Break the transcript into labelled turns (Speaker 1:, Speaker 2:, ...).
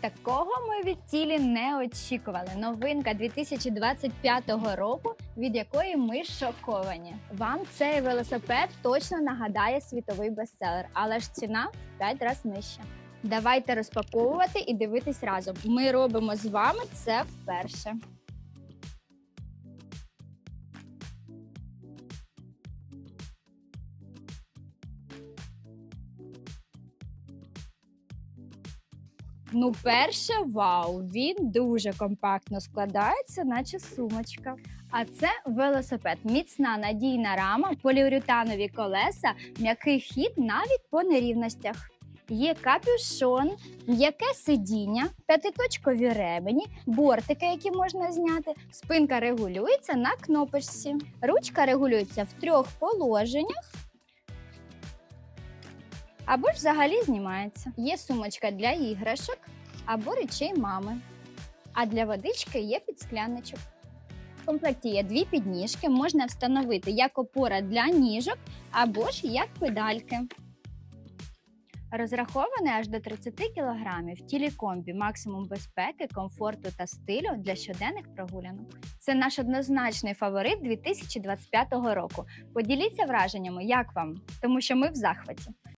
Speaker 1: Такого ми від тілі не очікували. Новинка 2025 року, від якої ми шоковані. Вам цей велосипед точно нагадає світовий бестселер, але ж ціна в 5 разів нижча. Давайте розпаковувати і дивитись разом. Ми робимо з вами це вперше. Ну, перше, вау, він дуже компактно складається, наче сумочка. А це велосипед, міцна надійна рама, поліуретанові колеса, м'який хід навіть по нерівностях. Є капюшон, м'яке сидіння, п'ятиточкові ремені, бортики, які можна зняти. Спинка регулюється на кнопочці. Ручка регулюється в трьох положеннях. Або ж взагалі знімається. Є сумочка для іграшок або речей мами. А для водички є підскляничок. В комплекті є дві підніжки, можна встановити як опора для ніжок або ж як педальки. Розрахований аж до 30 кг в тілі комбі максимум безпеки, комфорту та стилю для щоденних прогулянок. Це наш однозначний фаворит 2025 року. Поділіться враженнями, як вам, тому що ми в захваті.